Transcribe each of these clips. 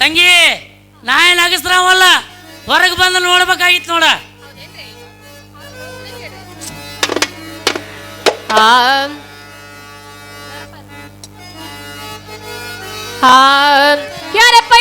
ತಂಗಿ ನಾ ಏನ್ ಹೊರಗೆ ಬಂದು ನೋಡ್ಬೇಕಾಗಿತ್ತು ನೋಡ. ಯಾರಪ್ಪ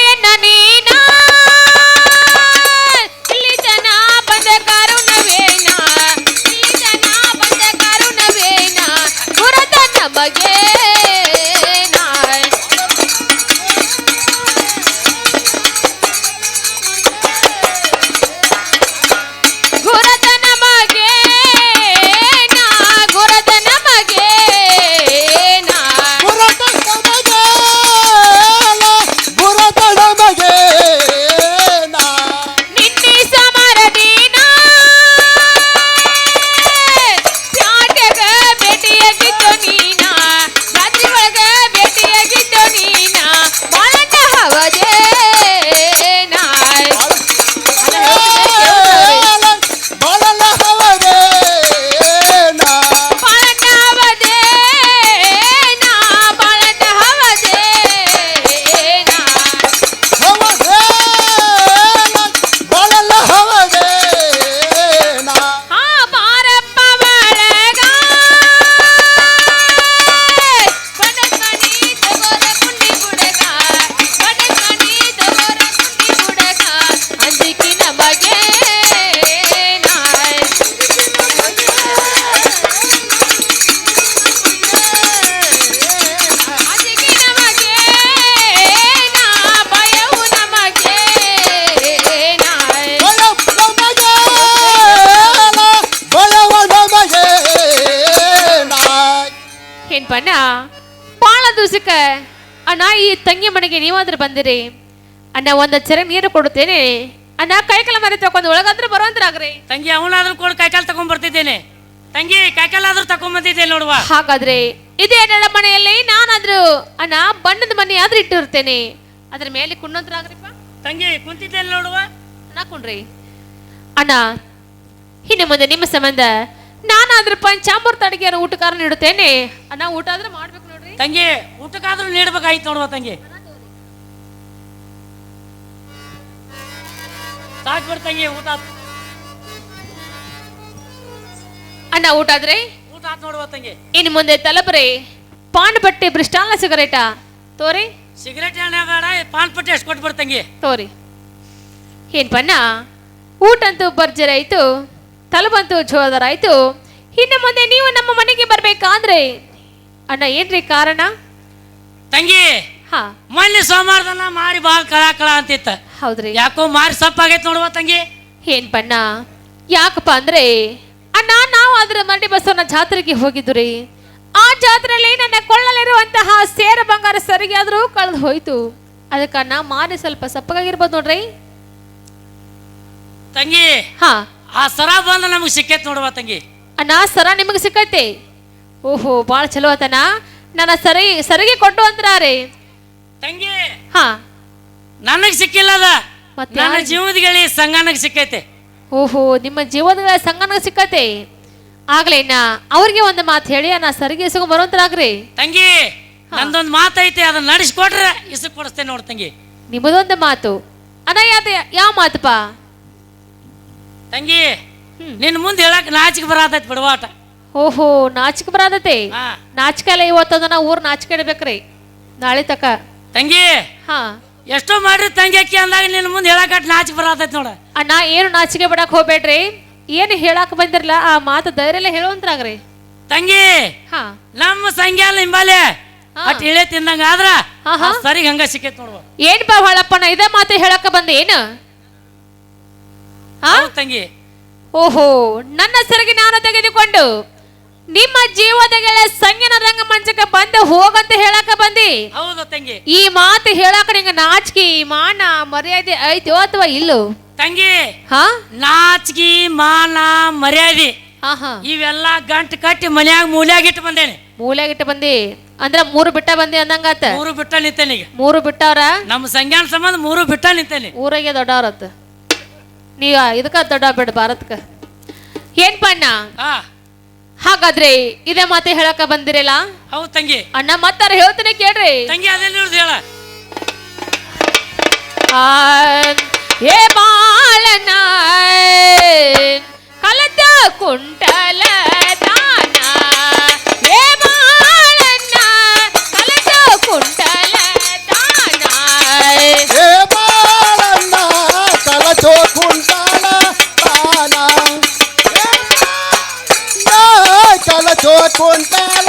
ತಂಗಿ ಮನೆಗೆ ನೀವಾದ್ರೂ ಬಂದಿರಿ. ಅಣ್ಣ ಒಂದ್ ಚರ ನೀರು ಕೊಡುತ್ತೇನೆ. ಅಣ್ಣ ಕೈಕಲ ಮರಿ ತಕೊಂಡು ಒಳಗಾದ್ರೂ ಬರುವಂತ್ರಾಗ್ರಿ. ತಂಗಿ ಅವನಾದ್ರೂ ಕೂಡ ಕೈಕಾಲು ತಗೊಂಡ್ ಬರ್ತಿದ್ದೇನೆ. ತಂಗಿ ಕೈಕಾಲಾದ್ರೂ ತಗೊಂಡ್ ಬಂದಿದ್ದೇನೆ ನೋಡುವ. ಹಾಗಾದ್ರೆ ಇದೇ ನನ್ನ ಮನೆಯಲ್ಲಿ ನಾನಾದ್ರೂ ಅಣ್ಣ ಬಣ್ಣದ ಮನೆ ಆದ್ರೂ ಇಟ್ಟಿರ್ತೇನೆ ಅದ್ರ ಮೇಲೆ ಕುಣ್ಣಂತ್ರಾಗ್ರಿಪ್ಪ ತಂಗಿ ಕುಂತಿದ್ದೇನೆ ನೋಡುವ. ಅಣ್ಣ ಕುಣ್ರಿ ಅಣ್ಣ ಇನ್ನು ಮುಂದೆ ನಿಮ್ಮ ಸಂಬಂಧ ನಾನಾದ್ರೂ ಪಂಚಾಮೃತ ಅಡುಗೆಯನ್ನು ಊಟಕಾರ ನೀಡುತ್ತೇನೆ. ಅಣ್ಣ ಊಟ ಆದ್ರೂ ಮಾಡ್ಬೇಕು. ತಂಗಿ ಊಟಕ್ಕಾದ್ರೂ ನೀಡ್ಬೇಕಾಯ್ತು ನೋಡುವ ತಂಗಿ. ಸಾಕ್ ಬಿಡ್ ತಂಗಿ ಊಟ ಅಣ್ಣ ಊಟ ಆದ್ರೆ? ಊಟ ಆತ್ ನೋಡುವ ತಂಗಿ. ಇನ್ನು ಮುಂದೆ ತಲಪರೆ. ಪಾನ್ ಬಟ್ಟೆ ಬ್ರಿಸ್ಟಾಲ ಸಿಗರೇಟಾ. ತೋರಿ. ಸಿಗರೇಟ್ ಬೇಡ ಪಾನ್ ಬಟ್ಟೆ ಎಷ್ಟು ಕೊಟ್ಬಿಡ್ ತಂಗಿ. ತೋರಿ. ಏನ್ ಪನ್ನ ಊಟಂತೂ ಭರ್ಜರಿ ಆಯ್ತು ತಲಬಂತು ಜೋದರ ಆಯ್ತು. ಇನ್ನು ಮುಂದೆ ನೀವು ನಮ್ಮ ಮನೆಗೆ ಬರ್ಬೇಕಾದ್ರೆ ಅಣ್ಣ ಏನ್ರಿ ಕಾರಣ? ತಂಗಿ ಹಾ. ಮೊನ್ನೆ ಸೋಮವಾರದನ್ನ ಮಾರಿ ಬಾಳ್ ಕಳ ಕಳ ಅಂತಿತ್ತ. ಹೌದ್ರಿ. ಯಾಕೋ ಮಾರಿ ಸಪ್ಪಾಗೈತ್ ನೋಡುವ ತಂಗಿ? ಏನ್ ಬಣ್ಣ? ಯಾಕಪ್ಪ ಅಂದ್ರೆ ಅಣ್ಣ ನಾವು ಅದ್ರ ಮರಡಿ ಬಸವನ ಜಾತ್ರೆಗೆ ಹೋಗಿದ್ರಿ ಆ ಜಾತ್ರೆಯಲ್ಲಿ ನನ್ನ ಕೊಳ್ಳಲಿರುವಂತಹ ಸೇರ ಬಂಗಾರ ಸರಿಗೆ ಆದ್ರೂ ಕಳೆದು ಹೋಯ್ತು. ಅದಕ್ಕ ಅಣ್ಣ ಮಾರಿ ಸ್ವಲ್ಪ ಸಪ್ಪಗಾಗಿರ್ಬೋದು ನೋಡ್ರಿ. ತಂಗಿ ಹಾ. ಆ ಸರ ಬಂದ ನಮಗೆ ಸಿಕ್ಕೈತ್ ನೋಡುವ ತಂಗಿ. ಅಣ್ಣ ಸರ ನಿಮಗೆ ಸಿಕ್ಕೈತೆ? ಓಹೋ ಬಾಳ ಚಲೋ ಆತನ? ನನ್ನ ಸರಿ ಸರಿಗೆ ಕೊಟ್ಟು ಅಂತಾರೆ ತಂಗಿ ಹಾ. ನನಗೆ ಸಿಕ್ಕಿಲ್ಲ ಅದ. ಮತ್ತೆ ನನ್ನ ಯಾರಿಗ್- ಜೀವದ ಗೆಳಿ ಸಂಗನಗ್ ಸಿಕ್ಕೈತೆ. ಓಹೋ ನಿಮ್ಮ ಜೀವನದ ಸಂಗನ ಸಿಕ್ಕೈತೆ. ಆಗ್ಲೇನ ಅವ್ರಿಗೆ ಒಂದು ಮಾತು ಹೇಳಿ ನಾ ಸರಿಗೆ ಇಸಗು ಬರುವಂತರಾಗ್ರಿ. ತಂಗಿ ನಂದೊಂದು ಮಾತೈತೆ ಅದನ್ನ ನಡೆಸ್ಕೊಟ್ರೆ ಇಸಕ್ ಕೊಡಿಸ್ತೇನೆ ನೋಡ್ ತಂಗಿ. ನಿಮ್ಮದೊಂದು ಮಾತು. ಅದ ಯಾತ ಯಾವ ಮಾತಪ್ಪ ತಂಗಿ ನಿನ್ನ ನಿನ್ ಮುಂದೆ ಹೇಳಕ್ ನಾಚಿಕೆ ಬರತೈತಿ ಬಿಡವಾಟ. ಓಹೋ ನಾಚಿಕೆ ಬರದತೆ ಹಾ. ನಾಚಿಕೆ ಎಲ್ಲ ಇವತ್ತದ ಊರ್ ನಾಚಿಕೆ ಇಡ್ಬೇಕ್ರಿ. ನಾಳೆ ತಕ. ತಂಗಿ ಹಾ. ಎಷ್ಟೋ ಮಾಡ್ರಿ ತಂಗಿ ಅಕ್ಕಿ ಅಂದಾಗ ನಿನ್ನ ಮುಂದೆ ಹೇಳಕ್ ನಾಚಿಕೆ ಬರತೈತಿ ನೋಡ. ಅಣ್ಣ ಏನು ನಾಚಿಕೆ ಬಿಡಕ್ ಹೋಗ್ಬೇಡ್ರಿ. ಏನು ಹೇಳಕ್ ಬಂದಿರಲ್ಲ ಆ ಮಾತು ಧೈರ್ಯ ಹೇಳುವಂತ್ರಾಗ್ರಿ. ತಂಗಿ ಹಾ. ನಮ್ಮ ಸಂಖ್ಯಾಲ ಹಿಂಬಾಲೆ ಹಾ. ಅಟ್ ಇಳೆ ತಿಂದಂಗ ಆದ್ರ ಹಾ, ಹಾ. ಸರಿಗೆ ಹಂಗ ಸಿಕ್ಕೈತ್ ನೋಡುವ ಏನ್ಪಾ ಹೊಳಪ್ಪಣ್ಣ ಇದೇ ಮಾತು ಹೇಳಕ ಬಂದೆ ಏನು? ಹಾ ಹೌದ್ ತಂಗಿ. ಓಹೋ ನನ್ನ ಸರಿಗೆ ನಾನು ತೆಗೆದುಕೊಂಡು ನಿಮ್ಮ ಜೀವದಗಳ ರಂಗ ರಂಗಮಂಚಕ್ಕೆ ಬಂದು ಹೋಗಂತ ಹೇಳಕ ಬಂದಿ? ಹೌದು ತಂಗಿ. ಈ ಮಾತು ಹೇಳಕ ನಿಂಗ ನಾಚಿಕೆ ಮಾನ ಮರ್ಯಾದೆ ಐತೋ ಅಥವಾ ಇಲ್ಲೋ? ತಂಗಿ ಹಾ? ನಾಚಿಕೆ ಮಾನ ಮರ್ಯಾದೆ ಹಾ ಹಾ. ಇವೆಲ್ಲ ಗಂಟು ಕಟ್ಟಿ ಮನ್ಯಾಗ ಮೂಲ್ಯಾಗ ಇಟ್ಟು ಬಂದೇನೆ. ಇಟ್ಟು ಬಂದಿ? ಅಂದ್ರೆ ಮೂರು ಬಿಟ್ಟ ಬಂದಿ ಅಂದಂಗಾತ ಮೂರು ಬಿಟ್ಟ ನಿಂತೇನೆ ಈಗ. ಮೂರು ಬಿಟ್ಟವ್ರ? ನಮ್ಮ ಸಂಜ್ಞಾನ ಸಂಬಂಧ ಮೂರು ಬಿಟ್ಟ ನಿಂತೇನೆ. ಊರಾಗೆ ದೊಡ್ಡವರತ್ತ. ನೀವ ಇದಕ್ಕ ದೊಡ್ಡ ಬಿಡ ಭಾರತಕ್ಕ. ಏನ್ ಪಣ್ಣ ಹಾ. ಹಾಗಾದ್ರೆ ಇದೇ ಮಾತೆ ಹೇಳಕ ಬಂದಿರಲ್ಲ? ಹೌದು ತಂಗಿ. ಅಣ್ಣ ಮತ್ತಾರ ಹೇಳ್ತೀನಿ ಕೇಳ್ರಿ. ತಂಗಿ ಅದೇನು ಹೇಳ. ಆ, ಏ ಬಾಳನ ಕಲತ ಕುಂಟಲ কোনটা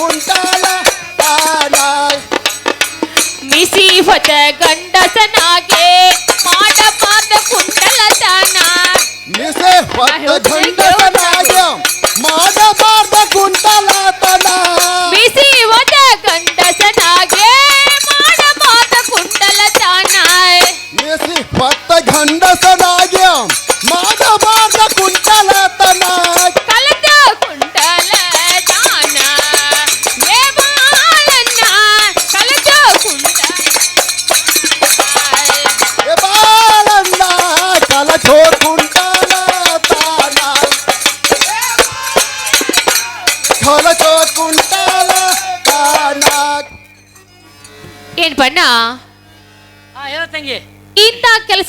ತಾನ ಮಿಸಿ ಹೊತ್ತ ಗಂಡಸನಾಗೆ ಮಾಡಬಾರ್ದ ಕುಂಟಲ ದಾನ ಮಿಸೆ ಹೊತ್ತ ಗಂಡಸನಾಗ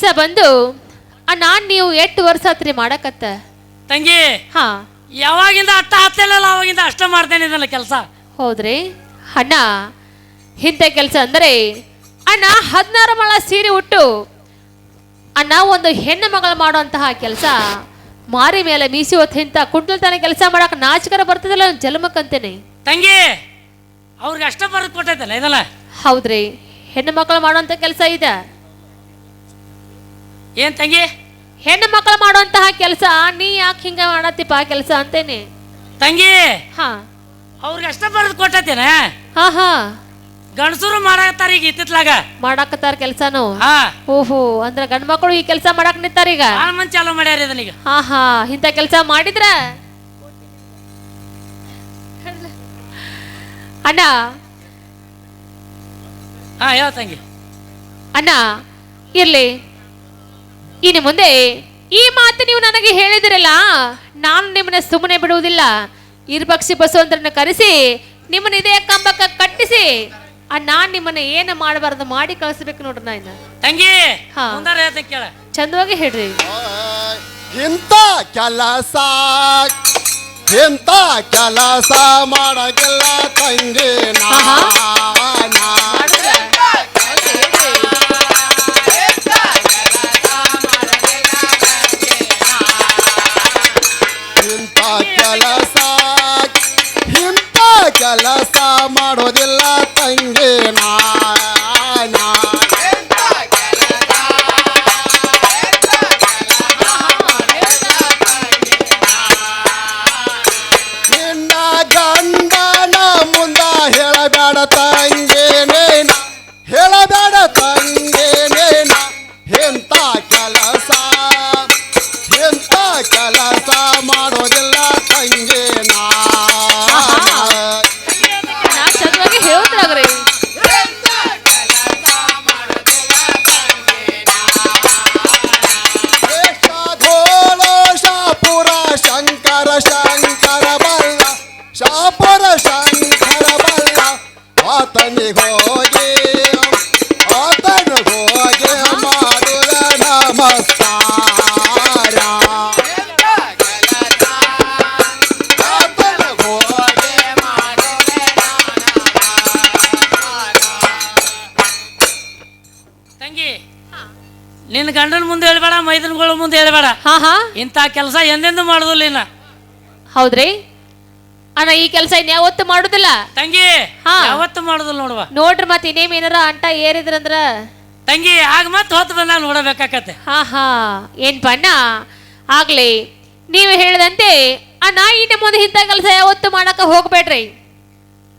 ಕೆಲಸ ಬಂದು ಅಣ್ಣ ನೀವು ಎಷ್ಟು ವರ್ಷ ಆತ್ರಿ ಮಾಡಕತ್ತ? ತಂಗಿ ಹಾ. ಯಾವಾಗಿಂದ ಅಟ್ಟ ಹತ್ತಿಲ್ಲ ಅವಾಗಿಂದ ಅಷ್ಟ ಮಾಡ್ತೇನೆ ಇದನ್ನ ಕೆಲಸ. ಹೌದ್ರಿ. ಅಣ್ಣ ಇಂಥ ಕೆಲಸ ಅಂದ್ರೆ ಅಣ್ಣ ಹದಿನಾರು ಮಳ ಸೀರೆ ಉಟ್ಟು ಅಣ್ಣ ಒಂದು ಹೆಣ್ಣು ಮಗಳು ಮಾಡುವಂತಹ ಕೆಲಸ. ಮಾರಿ ಮೇಲೆ ಮೀಸಿ ಹೊತ್ತು ಕುಂಟಲ್ ಕುಂಟಲ್ತನ ಕೆಲಸ ಮಾಡಕ್ಕೆ ನಾಚಿಕರ ಬರ್ತದಲ್ಲ ಜಲಮಕ್ಕಂತೇನೆ ಜನ್ಮಕ್ಕಂತೇನೆ ತಂಗಿ ಅವ್ರಿಗೆ ಅಷ್ಟ ಬರೆದು ಕೊಟ್ಟೈತಲ್ಲ ಇದಲ್ಲ? ಹೌದ್ರಿ. ಹೆಣ್ಣು ಮಕ್ಕಳು ಮಾಡುವಂಥ ಕೆಲಸ ಇದೆ. ಏನ್ ತಂಗಿ? ಹೆಣ್ಣು ಮಕ್ಕಳು ಮಾಡುವಂತಹ ಕೆಲಸ ನೀ ಯಾಕೆ ಹಿಂಗ ಮಾಡತ್ತಿಪ್ಪ ಕೆಲಸ ಅಂತೇನೆ. ತಂಗಿ! ಹಾ. ಅವ್ರಿಗೆ ಅಷ್ಟ ಬರೆದು ಕೊಟ್ಟೈತೇನ ಹಾ ಹಾ. ಗಂಡಸರು ಮಾಡಾಕತ್ತಾರ ಈಗ ಇತ್ತಿತ್ಲಾಗ? ಮಾಡಾಕತ್ತಾರ ಕೆಲಸನು? ಹಾ. ಓಹೋ ಅಂದ್ರ ಗಂಡ್ ಮಕ್ಕಳು ಈ ಕೆಲಸ ಮಾಡಾಕ ನಿತ್ತಾರ ಈಗ? ಮಂದಿ ಚಾಲೂ ಮಾಡ್ಯಾರ ಇದನ್ನ ಈಗ. ಹಾ ಹಾ. ಇಂಥ ಕೆಲಸ ಮಾಡಿದ್ರ? ಅಣ್ಣ. ಹಾ ಹೇಳ ತಂಗಿ. ಅಣ್ಣ ಇರ್ಲಿ. ಇನ್ನು ಮುಂದೆ ಈ ಮಾತು ನೀವು ನನಗೆ ಹೇಳಿದಿರಲ್ಲ ನಾನು ನಿಮ್ಮನ್ನ ಸುಮ್ಮನೆ ಬಿಡುವುದಿಲ್ಲ. ಇರ್ಬಕ್ಷಿ ಬಸವಂತರನ್ನ ಕರೆಸಿ ನಿಮ್ಮನ್ನ ಇದೇ ಕಂಬಕ್ಕ ಕಟ್ಟಿಸಿ ನಾನ್ ನಿಮ್ಮನ್ನ ಏನು ಮಾಡಬಾರ್ದು ಮಾಡಿ ಕಳಿಸ್ಬೇಕು ನೋಡ್ರಿ ನಾ ಇನ್ನ. ತಂಗಿ ಕೇಳ. ಚಂದವಾಗಿ ಹೇಳ್ರಿ. ಎಂತ ಕೆಲಸ ಎಂತ ಕೆಲಸ ಮಾಡಕ್ಕೆಲ್ಲ ತಂಗಿ ಆಹಾ. ಹೋಗಿ ಆತನು ಹೋಗಿ ನಮಸ್ಕಾರ. ಆತನು ಹೋಗಿ ತಂಗಿ ನಿನ್ನ ಗಂಡನ ಮುಂದೆ ಹೇಳ್ಬೇಡ ಮೈದನಗಳ ಮುಂದೆ ಹೇಳ್ಬೇಡ. ಹಾ ಹಾ. ಇಂಥ ಕೆಲಸ ಎಂದೆಂದು ಮಾಡುದಿಲ್ಲ ಹೌದ್ರೀ ಹೌದ್ರಿ? ಅಣ್ಣ ಈ ಕೆಲಸ ಇನ್ಯಾವತ್ತು ಮಾಡುದಿಲ್ಲ. ತಂಗಿ ಹಾ. ಯಾವತ್ತು ಮಾಡುದಿಲ್ಲ ನೋಡುವ. ನೋಡ್ರಿ ಮತ್ತೆ ಇನ್ನೇಮ್ ಏನಾರ ಅಂಟ ಏರಿದ್ರಂದ್ರ ತಂಗಿ ಆಗ ಮತ್ತೆ ಹೊತ್ತು ಬಂದಾಗ ನೋಡಬೇಕಾಕತ್ತೆ. ಹಾ ಹಾ. ಏನ್ ಪಣ್ಣ? ಆಗ್ಲಿ. ನೀವು ಹೇಳಿದಂತೆ ಅಣ್ಣ ಇನ್ನು ಮುಂದೆ ಇಂಥ ಕೆಲಸ ಯಾವತ್ತು ಮಾಡಕ ಹೋಗ್ಬೇಡ್ರಿ.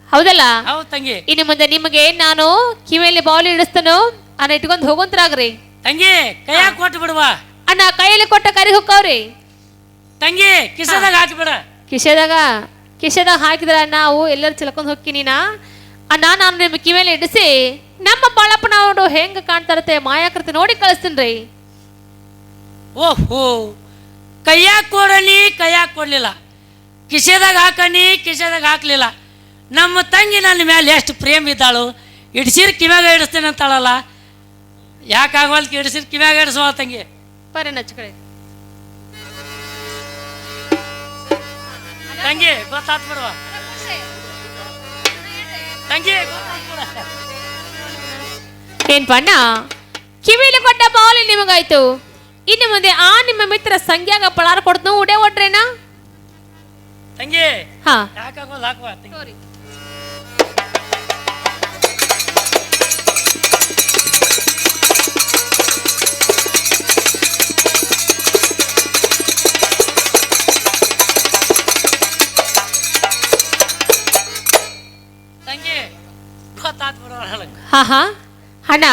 ಹೌದಲ್ಲ? ಹೌದು ತಂಗಿ. ಇನ್ನು ಮುಂದೆ ನಿಮಗೆ ನಾನು ಕಿವಿಯಲ್ಲಿ ಬಾಲ್ ಇಡಿಸ್ತಾನೋ ಅಣ್ಣ ಇಟ್ಕೊಂಡು ಹೋಗುವಂತ್ರಾಗ್ರಿ. ತಂಗಿ ಕೈಯಾಗ ಕೊಟ್ಟು ಬಿಡುವ. ಅಣ್ಣ ಕೈಯಲ್ಲಿ ಕೊಟ್ಟ ಕರಿ ಹೊಕ್ಕವ್ರಿ. ತಂಗಿ ಕಿಸದಾಗ ಹಾಕಿಬಿಡ. ಕಿಶೆದಾಗ ಕಿಶೆದಾಗ ಹಾಕಿದ್ರ ನಾವು ಎಲ್ಲರೂ ಚಲಕೊಂಡು ಹೋಗ್ತೀನಿ ನಾ ಅಣ್ಣ ನಾನು ನಿಮ್ಮ ಕಿವಿಯಲ್ಲಿ ಇಡಿಸಿ ನಮ್ಮ ಬಾಳಪ್ಪನ ಅವರು ಹೆಂಗ ಕಾಣ್ತಾರತ್ತೆ ಮಾಯಾಕೃತಿ ನೋಡಿ ಕಳಿಸ್ತೀನಿ ರೀ. ಓಹೋ ಕೈಯಾಗ ಕೊಡಲಿ ಕೈಯಾಗ ಕೊಡ್ಲಿಲ್ಲ. ಕಿಸೆದಾಗ ಹಾಕನಿ ಕಿಸೆದಾಗ ಹಾಕಲಿಲ್ಲ. ನಮ್ಮ ತಂಗಿ ನನ್ನ ಮೇಲೆ ಎಷ್ಟು ಪ್ರೇಮ ಇದ್ದಾಳು ಇಡ್ಸಿರ್ ಕಿವ್ಯಾಗ ಇಡಿಸ್ತೇನೆ ಅಂತಾಳಲ್ಲ. ಯಾಕಾಗವಲ್ಕ ಇಡ್ಸಿರ್ ಕಿವ್ಯಾಗ ಇಡಿಸುವ ತಂಗಿ? ಬರ್ರಿ ನಚ್ಚ ತಂಗಿ ಗೊತ್ತಾತ್ ಬಿಡುವ ತಂಗಿ ಗೊತ್ತಾತ್ ಬಿಡ. ಏನ್ ಬಣ್ಣ ಕಿವಿಲಿ ಕೊಟ್ಟ ಬಾಲ್ ನಿಮಗಾಯ್ತು. ಇನ್ನು ಮುಂದೆ ಆ ನಿಮ್ಮ ಮಿತ್ರ ಸಂಖ್ಯಾಗ ಪಳಾರ ಕೊಡ್ತು ಉಡೇ ಒಟ್ರೇನಾ ತಂಗಿ ಹಾ. ಯಾಕಾಗೋಲ್ಲ ಹಾಕುವ ನನಗೆ ಹಾ ಹಾ ಅಣ್ಣ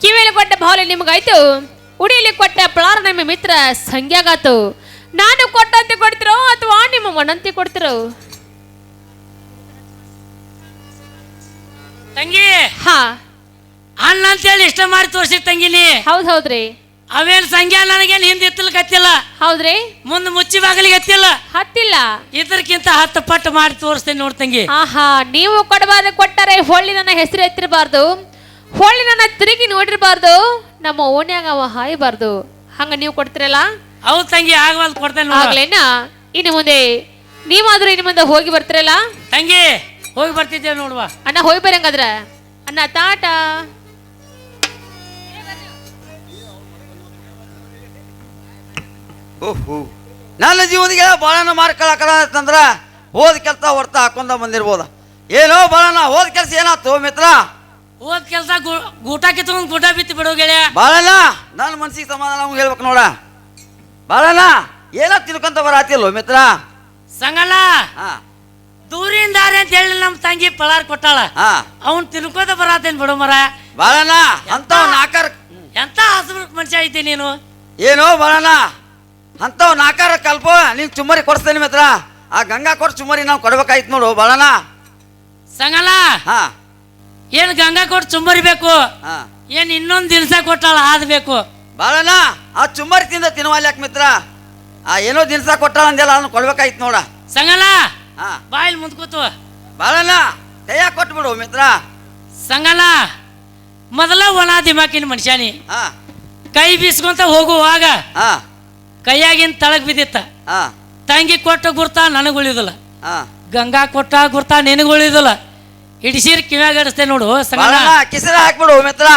ಕಿವಿಲಿ ಕೊಟ್ಟ ಬಾವಲಿ ನಿಮಗಾಯ್ತು ಉಡಿಯಲ್ಲಿ ಕೊಟ್ಟ ಪ್ಲಾರ್ ನಿಮ್ಮ ಮಿತ್ರ ಸಂಖ್ಯಾಗಾತು ನಾನು ಕೊಟ್ಟಂತೆ ಕೊಡ್ತಿರೋ ಅಥವಾ ನಿಮ್ಮ ಮನಂತೆ ಕೊಡ್ತಿರೋ? ತಂಗಿ! ಹಾ. ಅಣ್ಣ ಅಂತೇಳಿ ಇಷ್ಟ ಮಾಡಿ ತೋರಿಸಿ ತಂಗಿನಿ ಹೌದ್ ಹೌದ್ರಿ. ಅವೇನ್ ಸಂಖ್ಯಾ ನನಗೇನು ಹಿಂದೆ ಎತ್ತಲಿಕ್ಕೆ ಕತ್ತಿಲ್ಲ ಹೌದ್ರಿ? ಮುಂದೆ ಮುಚ್ಚಿ ಬಾಗಿಲಿಗೆ ಹತ್ತಿಲ್ಲ ಹತ್ತಿಲ್ಲ. ಇದಕ್ಕಿಂತ ಹತ್ತು ಪಟ್ಟು ಮಾಡಿ ತೋರಿಸ್ತೇನೆ ನೋಡ್ತಂಗಿ ಆಹಾ ನೀವು ಕೊಡಬಾರ್ದು ಕೊಟ್ಟರೆ ಹೊಳ್ಳಿ ನನ್ನ ಹೆಸರು ಎತ್ತಿರಬಾರ್ದು. ಹೊಳ್ಳಿ ನನ್ನ ತಿರುಗಿ ನೋಡಿರಬಾರ್ದು. ನಮ್ಮ ಓಣ್ಯಾಗ ಅವ ಹಾಯಬಾರ್ದು. ಹಂಗ ನೀವು ಕೊಡ್ತಿರಲ್ಲ? ಹೌದು ತಂಗಿ ಆಗವಲ್ ಕೊಡ್ತೇನೆ ಆಗ್ಲೇನ? ಇನ್ನು ಮುಂದೆ ನೀವಾದ್ರೂ ಇನ್ನು ಮುಂದೆ ಹೋಗಿ ಬರ್ತಿರಲ್ಲ? ತಂಗಿ ಹೋಗಿ ಬರ್ತಿದ್ದೇವೆ ನೋಡುವ. ಅಣ್ಣ ಹೋಗಿ ಬರಂಗಾದ್ರ. ಅಣ್ಣ ತಾಟ ಓಹೋ. ನನ್ನ ಜೀವನಿಗೆ ಬಾಳನ ಮಾಡ್ಕೊಳಕಲ್ಲ ಅಂತಂದ್ರ ಹೋದ ಕೆಲಸ ಹೊರ್ತ ಹಾಕೊಂಡ ಬಂದಿರ್ಬೋದು. ಏನೋ ಬಾಳನ ಹೋದ ಕೆಲಸ ಏನಾತು ಮಿತ್ರ? ಹೋದ್ ಕೆಲಸ ಗೂಟ ಕಿತ್ಕೊಂಡು ಗೂಟ ಬಿತ್ತು ಬಿಡು ಗೆಳೆಯ. ಬಾಳನ ನನ್ನ ಮನ್ಸಿಗೆ ಸಮಾಧಾನ ಅವ್ನ್ ಹೇಳ್ಬೇಕು ನೋಡ. ಬಾಳನ ಏನೋ ತಿಳ್ಕೊಂತ ಬರಾತಿಲ್ವ ಮಿತ್ರ? ಸಂಗಲ್ಲ ಹಾ. ದೂರಿಂದಾರೆ ಅಂತ ಹೇಳಿ ನಮ್ಮ ತಂಗಿ ಪಳಾರ್ ಕೊಟ್ಟಾಳ. ಹಾ. ಅವನ್ ತಿನ್ಕೋತ ಬರಾತೇನ್ ಬಿಡು ಮರ. ಬಾಳನ ಅಂತ ನಾಕರ್ ಎಂತ ಹಸ್ಬಿಟ್ ಮನುಷ್ಯ ಐತಿ ನೀನು? ಏನೋ ಬಾಳನ ಅಂಥವ್ ನಾಕಾರ ಕಲ್ಪ ನೀನ್ ಚುಮ್ಮರಿ ಕೊಡಿಸ್ತೇನೆ ಮಿತ್ರ ಆ ಗಂಗಾ ಕೊಟ್ಟು ಚುಮ್ಮರಿ ನಾವು ಕೊಡ್ಬೇಕಾಯ್ತು ನೋಡು ಬಾಳನ ಸಂಗಲ್ಲ ಹಾ. ಏನ್ ಗಂಗಾ ಕೊಟ್ಟು ಚುಮ್ಮರಿ ಹಾ. ಏನ್ ಇನ್ನೊಂದ್ ದಿನಸ ಕೊಟ್ಟಾಳ ಆದ್ಬೇಕು ಬಾಳಣ್ಣ ಆ ಚುಮ್ಮರಿ ತಿಂದ ತಿನ್ನುವಲ್ಯಾಕ ಮಿತ್ರ? ಆ ಏನೋ ದಿನಸ ಕೊಟ್ಟಾಳ ಅಂದೆಲ್ಲ ಅದನ್ನ ಕೊಡ್ಬೇಕಾಯ್ತು ನೋಡ. ಸಂಗಲ್ಲ ಹಾ. ಬಾಯಿಲ್ ಕೂತು. ಬಾಳಣ್ಣ ಕೈಯಾಗ ಕೊಟ್ಬಿಡು ಮಿತ್ರ. ಸಂಗಲ್ಲ ಮೊದಲ ಒಣ ದಿಮಾಕಿನ ಮನುಷ್ಯನಿ ಹಾ. ಕೈ ಬೀಸ್ಕೊಂತ ಹೋಗುವಾಗ ಹಾ. ಕೈಯಾಗಿನ ತಳಗ್ ಬಿದ್ದಿತ್ತ. ತಂಗಿ ಕೊಟ್ಟ ಗುರ್ತ ನನಗೆ ಉಳಿದಿಲ್ಲ. ಗಂಗಾ ಕೊಟ್ಟ ಗುರ್ತ ನಿನಗೆ ಉಳಿದಿಲ್ಲ. ಹಿಡಿಸಿರ್ ಕಿವ್ಯಾಗ ನೋಡು ಕಿಸರ ಹಾಕ್ಬಿಡು ಮಿತ್ರ.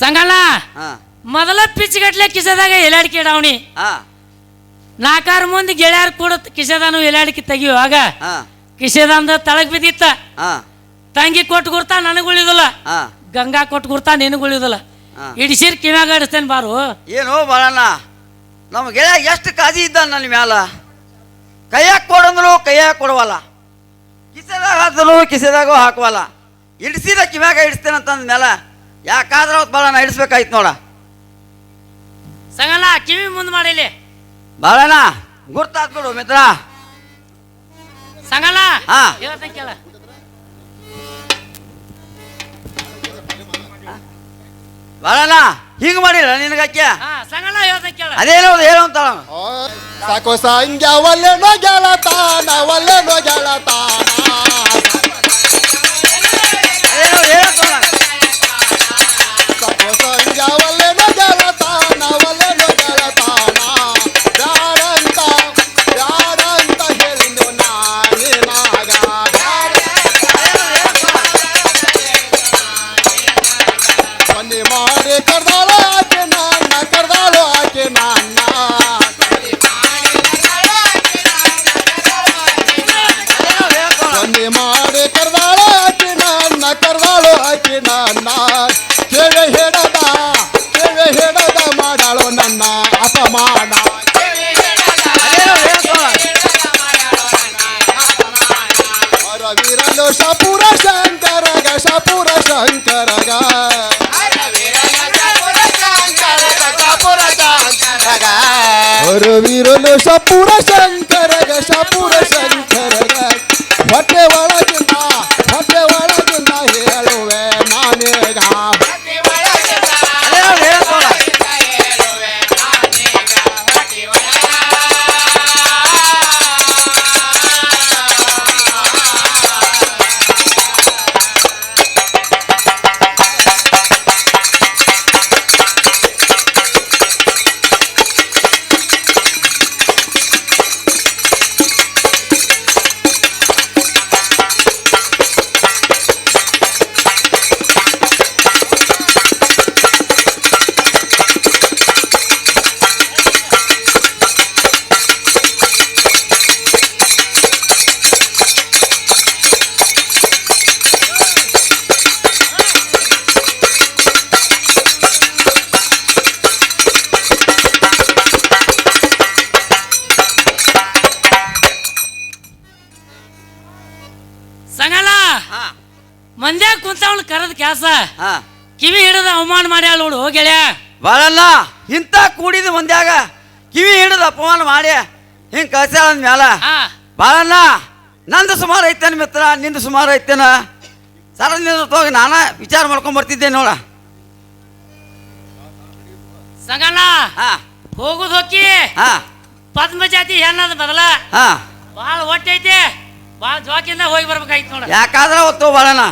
ಸಂಗಣ್ಣ ಮೊದಲ ಪಿಚ್ಗಟ್ಲೆ ಕಿಸದಾಗ ಎಲಾಡಿಕೆ ಇಡಾವಣಿ ನಾಕಾರ ಮುಂದೆ ಗೆಳೆಯರ್ ಕೂಡ ಕಿಸೆದಾನು ಎಲಾಡಿಕೆ ತೆಗಿಯುವಾಗ ಕಿಸೆದಂದ ತಳಗ್ ಬಿದ್ದಿತ್ತ. ತಂಗಿ ಕೊಟ್ಟು ಗುರ್ತ ನನಗ ಉಳಿದಿಲ್ಲ. ಹಾ ಗಂಗಾ ಕೊಟ್ಟು ಗುರ್ತ ನಿನಗ್ ಹಿಡಿಸಿರ್ ಕಿವ್ಯಾಗ ಹಿಡಿಸ್ತೇನೆ ಬಾರು. ಏನೋ ಬಾಳಣ್ಣ? ನಮ್ಮ ಗೆಳೆಯ ಎಷ್ಟು ಕಾಜಿ ಇದ್ದ ನನ್ನ ಮ್ಯಾಲ? ಕೈಯಾಗ ಕೊಡಂದ್ರು ಕೈಯಾಗ ಕೊಡವಲ್ಲ. ಕಿಸೆದಾಗ ಹಾಕಿದ್ರು ಕಿಸೆದಾಗ ಹಾಕುವಲ್ಲ. ಇಡಿಸಿದ ಕಿವ್ಯಾಗ ಇಡಿಸ್ತೇನೆ ಅಂತಂದ ಮೇಲೆ ಯಾಕಾದ್ರೂ ಅವತ್ತು ಬಾಳಣ್ಣ ಇಡಿಸ್ಬೇಕಾಯ್ತು ನೋಡ. ಸಂಗಣ್ಣ ಕಿವಿ ಮುಂದೆ ಮಾಡಿಲಿ ಬಾಳಣ್ಣ ಗುರ್ತಾತ್ಬಿಡು ಮಿತ್ರ. ಸಂಗಲ್ಲ ಹಾ. ಹೇಳ್ತೇನೆ ಕೇಳ. ಬಾಳಣ್ಣ ಹಿಂಗ್ ಮಾಡಿಲ್ಲ ನಿನಗಕ್ಕೆ ಹಾ ಸಂಗಲ್ಲ ಹೇಳ್ತೇನ್ ಕೇಳ. ಅದೇನೋ ಹೇಳು ಅಂತಾಳ ಸಾಕೋ ಸಂಗ್ಯ ಒಲ್ಲೆನೋ ಗೆಳತಾನ ಒಲ್ಲೆನೋ ಗೆಳತಾನ ಅವಮಾನ ಮಾಡ್ಯಾಳ ನೋಡು ಹೋಗ್ಯಾಳ ಬಾಳಲ್ಲ ಇಂಥ ಕೂಡಿದ ಮಂದ್ಯಾಗ ಕಿವಿ ಹಿಡಿದು ಅಪಮಾನ ಮಾಡಿ ಹಿಂಗೆ ಕಳ್ಸ್ಯಾಳ ಮ್ಯಾಲ. ಹಾ. ಬಾಳಣ್ಣ ನಂದು ಸುಮಾರು ಐತೇನ ಮಿತ್ರ ನಿಂದು ಸುಮಾರು ಐತೇನ? ಸರ ನಿಂದು ಹೋಗಿ ನಾನ ವಿಚಾರ ಮಾಡ್ಕೊಂಡ್ ಬರ್ತಿದ್ದೆ ನೋಡ. ಸಂಗಣ್ಣ ಹಾ. ಹೋಗುದು ಹೋಗಿ ಹಾ. ಪದ್ಮ ಜಾತಿ ಹೆಣ್ಣದ ಬದಲ. ಹಾ. ಭಾಳ ಹೊಟ್ಟೆ ಐತಿ. ಭಾಳ ಜೋಕಿಂದ ಹೋಗಿ ಬರ್ಬೇಕಾಯ್ತು ನೋಡ. ಯಾಕಾದ್ರ ಒತ್ತು ಬಾಳಣ್ಣ?